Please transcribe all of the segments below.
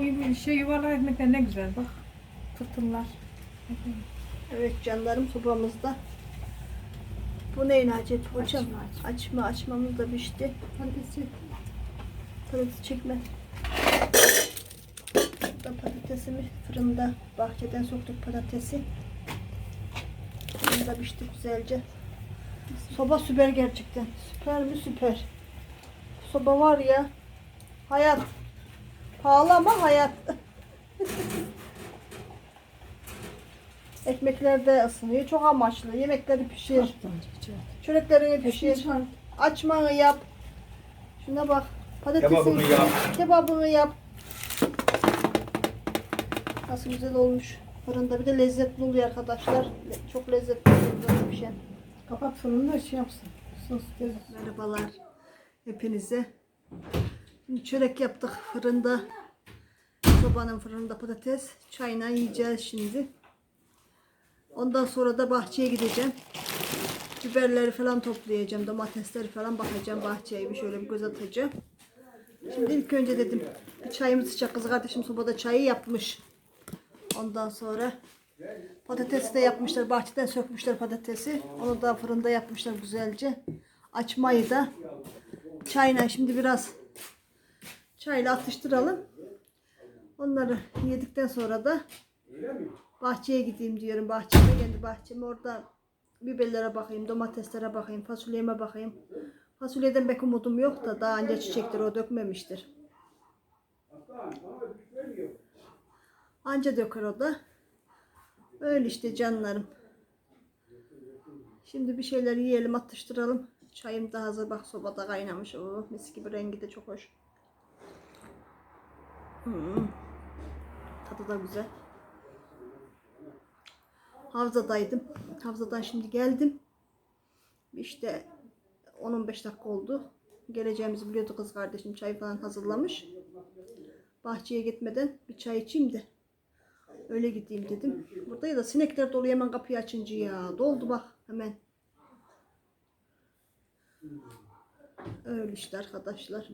bu şey yuvarlak ekmekler ne güzel bak. Tırtımlar. Evet canlarım sobamızda. Bu neyin hacet hocam? Açma, Açma açmamız da pişti. Patatesi. Patates çekme. Burada patatesimi fırında bahçeden soktuk patatesi. Fırında pişti güzelce. Soba süper gerçekten. Süper mi süper. Soba var ya. Hayat. Pahalı ama hayat. Ekmekler de ısınıyor. Çok amaçlı. Yemekleri pişir. Çöreklerini pişir. Açmanı yap. Şuna bak. Patatesi Kebabını yap. Kebabını yap. Nasıl güzel olmuş. Fırında bir de lezzetli oluyor arkadaşlar. Çok lezzetli oluyor böyle pişen. Kapat fırını da şey yapsın. Sos. Merhabalar hepinize. Şimdi çörek yaptık fırında. Sobanın fırında patates. Çayla yiyeceğiz şimdi. Ondan sonra da bahçeye gideceğim. Biberleri falan toplayacağım. Domatesleri falan bakacağım bahçeye bir şöyle bir göz atacağım. Şimdi ilk önce dedim çayımız sıcak kız kardeşim sobada çayı yapmış. Ondan sonra Patatesi de yapmışlar. Bahçeden sökmüşler patatesi. Onu da fırında yapmışlar güzelce. Açmayı da çayla şimdi biraz çayla atıştıralım. Onları yedikten sonra da bahçeye gideyim diyorum. Bahçeme kendi bahçeme orada biberlere bakayım, domateslere bakayım, fasulyeme bakayım. Fasulyeden pek umudum yok da daha önce çiçektir o dökmemiştir. Anca döker o da. Öyle işte canlarım. Şimdi bir şeyler yiyelim, atıştıralım. Çayım da hazır. Bak sobada kaynamış. o mis gibi rengi de çok hoş. Hmm. Tadı da güzel. Havzadaydım. Havzadan şimdi geldim. İşte 10-15 dakika oldu. Geleceğimizi biliyordu kız kardeşim. Çay falan hazırlamış. Bahçeye gitmeden bir çay içeyim de Öyle gideyim dedim. Burada ya da sinekler dolu hemen kapıyı açınca ya. Doldu bak hemen. Öyle işte arkadaşlar.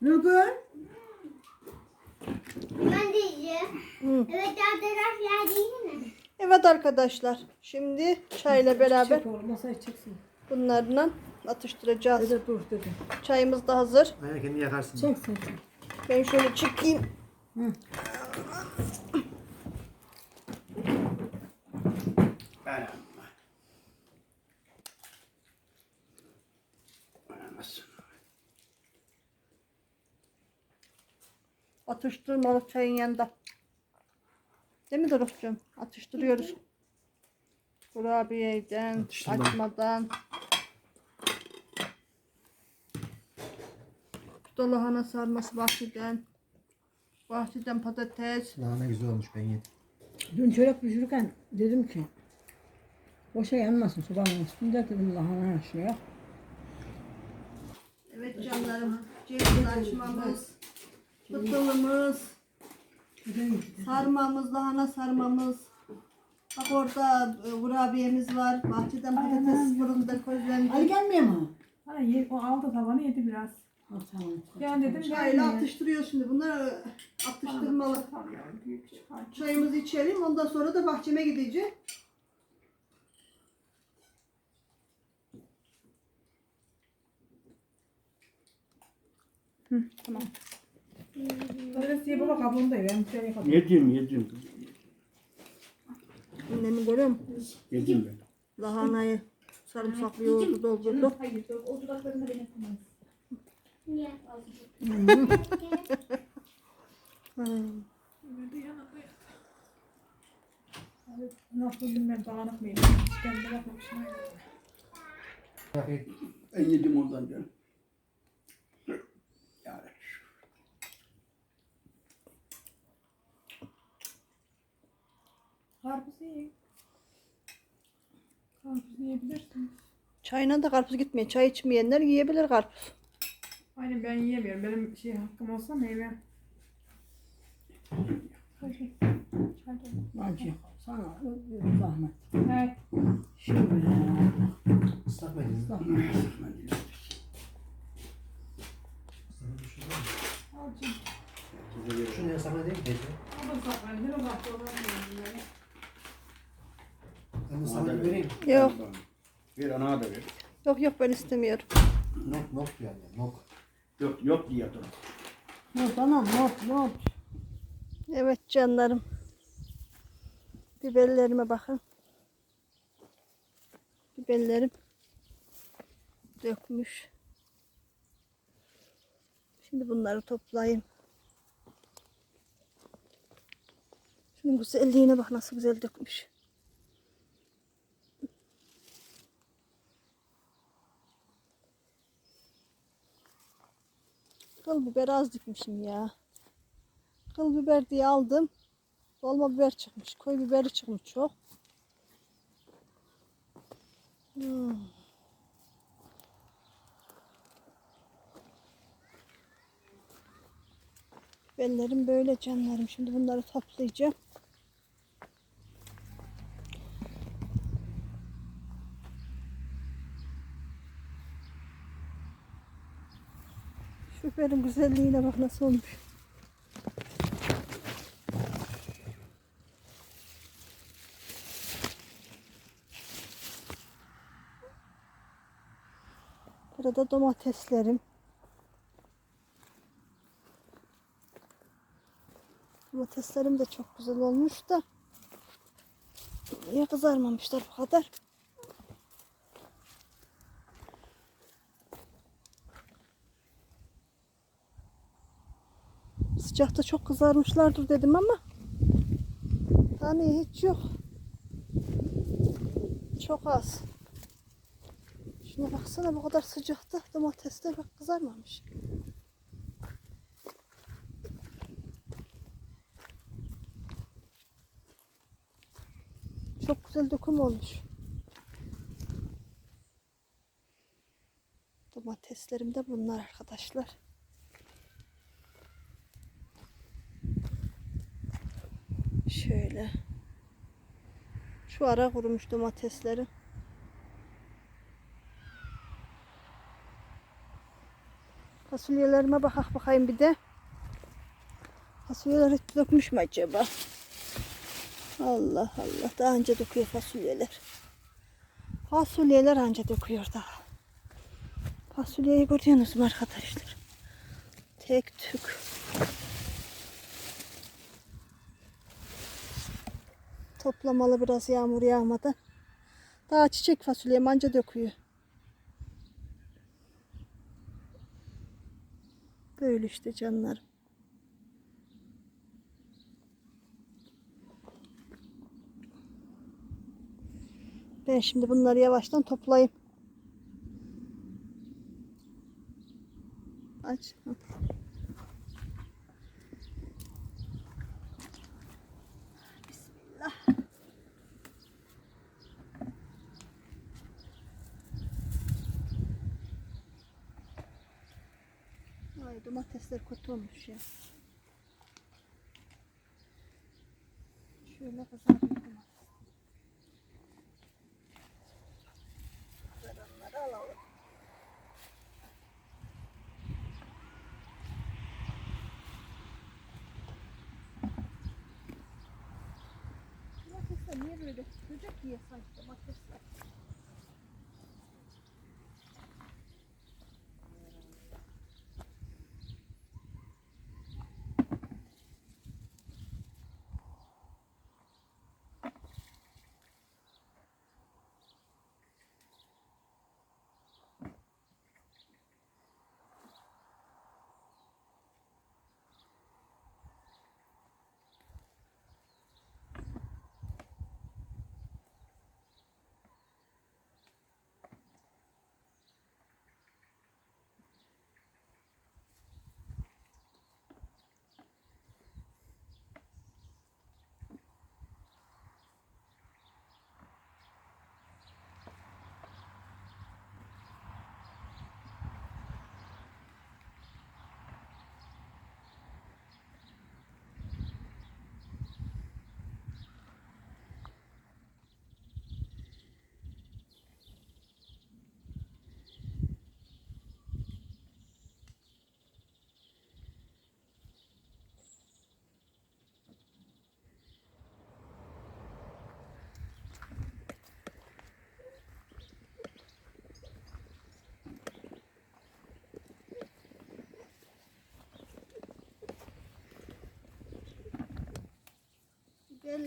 Nurgül. Ben. Hı. Evet arkadaşlar değil mi? Evet arkadaşlar. Şimdi çayla beraber Çek oğlum çeksin. bunlarla atıştıracağız. Öyle dur dedi. Çayımız da hazır. Aynen kendini yakarsın. Çek sen. Ben şöyle çıkayım. Anam. Anamaz. Atıştırmalık çayın yanında. Değil mi Doruk'cum? Atıştırıyoruz. Kurabiyeden, Atıştırma. açmadan. Burada lahana sarması bahçeden. Bahçeden patates. Daha ne güzel olmuş ben yedim. Dün çörek pişirirken dedim ki boşa yanmasın sobanın üstünde dedim lahana yap. Evet canlarım. Ceviz açmamız. Pıtılımız. Sarmamız, lahana sarmamız. Bak orada e, kurabiyemiz var. Bahçeden patates fırında Ali gelmiyor mu? Ha, ye, o aldı tavanı yedi biraz. Ha, tamam. Ben dedim Çayla gelmiyor. atıştırıyor şimdi. Bunlar e, atıştırmalı. Tamam ya, büyük çıkar. Çayımızı içelim. Ondan sonra da bahçeme gideceğim. Hı, tamam. Diye baba kabuğunu da ye. Ben şey yapalım. Yedim yedim. Annemi görüyor musun? Yedim ben. Lahanayı sarımsaklı yoğurdu doldurdu. Niye? Hmm. Nasıl bilmem dağınık mıyım? Hiç kendime bakmamışım. Ben yedim oradan canım. Karpuz yiyin. Karpuz yiyebilirsiniz. Çayına da karpuz gitmiyor. Çay içmeyenler yiyebilir karpuz. Aynen ben yiyemiyorum. Benim şey hakkım olsa meyve. Hadi. Hadi. Acı. Sana zahmet. Evet. Şimdi Islak mendil. Islak Islak mendil. Al canım. Size veririm. Şu ne sana değil mi? O da saklayın. Bir o bakta olan de sana vereyim. Yok. Ver ana da ver. Yok yok ben istemiyorum. Nok nok yani nok. Yok yok diye dur. Not anam not not. Evet canlarım. Biberlerime bakın. Biberlerim dökmüş. Şimdi bunları toplayayım. Şunun güzelliğine bak nasıl güzel dökmüş. Kıl biber az dikmişim ya. Kıl biber diye aldım. Dolma biber çıkmış. Koy biberi çıkmış çok. Hmm. Biberlerim böyle canlarım. Şimdi bunları toplayacağım. Biberin güzelliğine bak nasıl olmuş. Burada domateslerim. Domateslerim de çok güzel olmuş da. Niye kızarmamışlar bu kadar? Sıcakta çok kızarmışlardır dedim ama tane hiç yok. Çok az. Şuna baksana bu kadar sıcakta domatesler bak kızarmamış. Çok güzel döküm olmuş. Domateslerim de bunlar arkadaşlar. Şöyle. Şu ara kurumuş domatesleri. Fasulyelerime bakak bakayım bir de. Fasulyeler hiç dökmüş mü acaba? Allah Allah. Daha önce döküyor fasulyeler. Fasulyeler anca döküyor daha. Fasulyeyi görüyorsunuz mu arkadaşlar? Tek tük. Toplamalı biraz yağmur yağmadan. Daha çiçek fasulye anca döküyor. Böyle işte canlarım. Ben şimdi bunları yavaştan toplayayım. Aç. Hı. Kötü olmuş ya. Şöyle kızartayım. Kızaranları alalım. Domatesler niye böyle böcek yiyor sanki domatesler?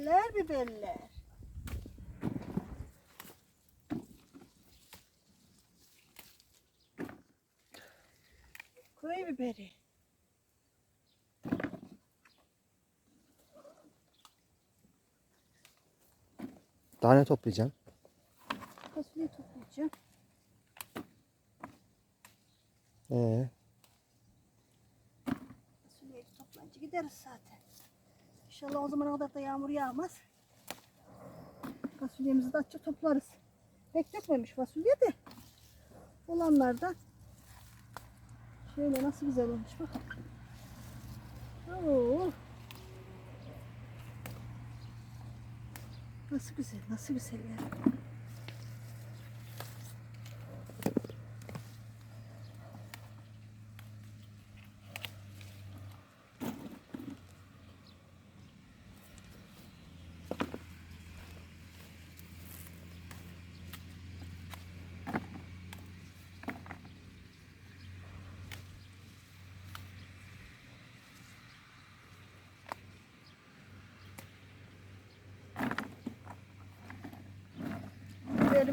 Biberler biberler. Koy biberi. Daha ne toplayacaksın? Fasulye toplayacağım. Ee, Fasulyeyi toplayınca gideriz zaten. İnşallah o zamana kadar da yağmur yağmaz. Fasulyemizi de açça toplarız. Pek fasulye de. Olanlardan. Şöyle nasıl güzel olmuş bak. Oo. Nasıl güzel, nasıl güzel ya.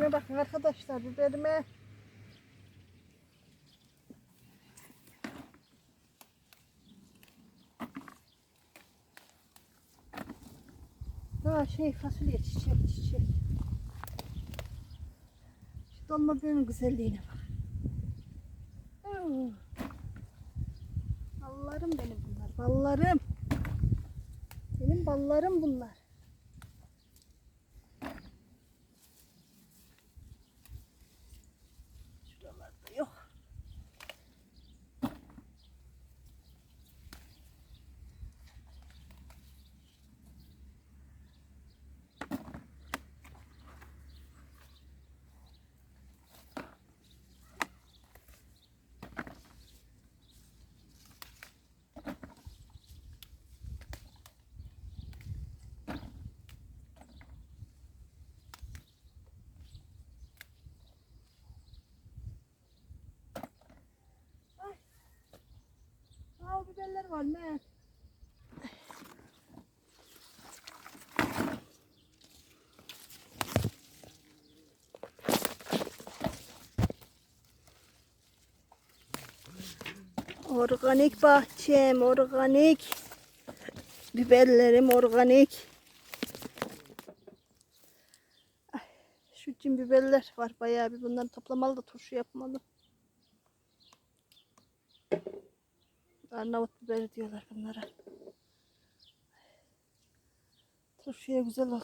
Biberime bakın arkadaşlar, biberime. Ha şey fasulye çiçek çiçek. Şu dolma biberin güzelliğine bak. Ballarım benim bunlar, ballarım. Benim ballarım bunlar. Şuralarda yok. Biberler var ne? Organik bahçem, organik. Biberlerim organik. Ay, Şu cin biberler var bayağı bir bunları toplamalı da turşu yapmalı. Arnavut biberi diyorlar bunlara. Turşuya güzel ol.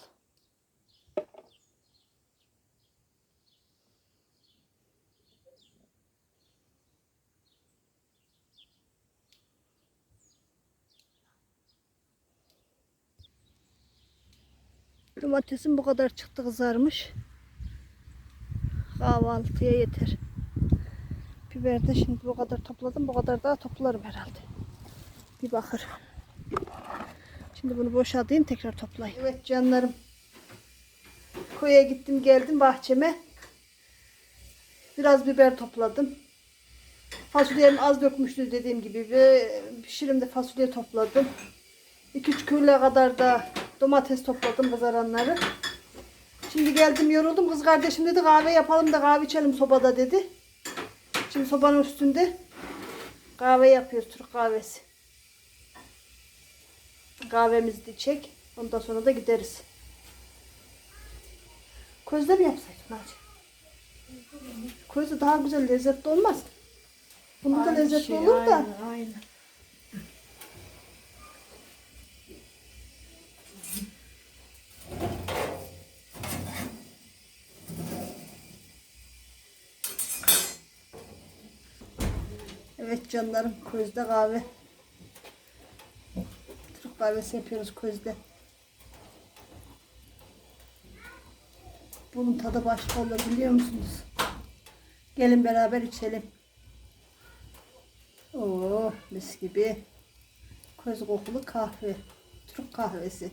Domatesim bu kadar çıktı kızarmış. Kahvaltıya yeter. De şimdi bu kadar topladım. Bu kadar daha toplarım herhalde. Bir bakır. Şimdi bunu boşaltayım tekrar toplayayım. Evet canlarım. Koya gittim geldim bahçeme. Biraz biber topladım. Fasulyem az dökmüştü dediğim gibi. Ve pişirimde fasulye topladım. 2-3 kilo kadar da domates topladım kızaranları. Şimdi geldim yoruldum. Kız kardeşim dedi kahve yapalım da kahve içelim sobada dedi. Şimdi sobanın üstünde kahve yapıyoruz Türk kahvesi. Kahvemizi de içecek. Ondan sonra da gideriz. Közde mi yapsaydık Naci? Közde daha güzel lezzetli olmaz. Bunda da lezzetli şey, olur da. Aynı, aynı. Evet canlarım közde kahve. Türk kahvesi yapıyoruz közde. Bunun tadı başka olur biliyor musunuz? Gelin beraber içelim. Oo mis gibi. Köz kokulu kahve. Türk kahvesi.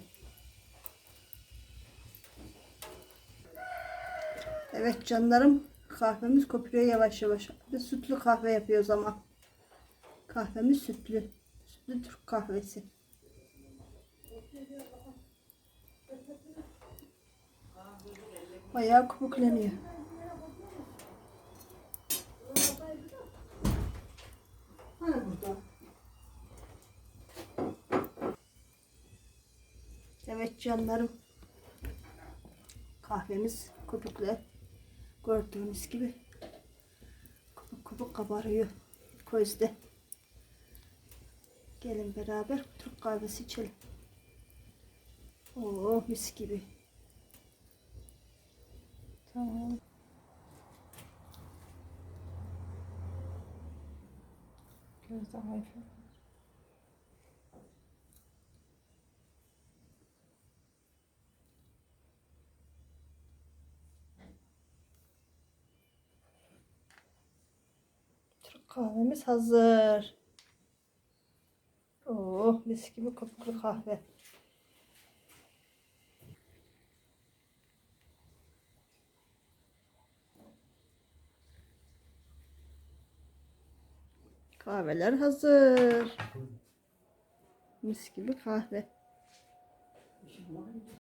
Evet canlarım kahvemiz kopuyor yavaş yavaş. Biz sütlü kahve yapıyoruz ama. Kahvemiz sütlü. Sütlü Türk kahvesi. Bayağı köpükleniyor. Hani burada? Evet canlarım. Kahvemiz köpükle gördüğünüz gibi köpük köpük kabarıyor közde. Gelin beraber Türk kahvesi içelim. Oo mis gibi. Tamam. Gözde hayfa. Türk kahvemiz hazır. Oo mis gibi köpüklü kahve. Kahveler hazır. Mis gibi kahve.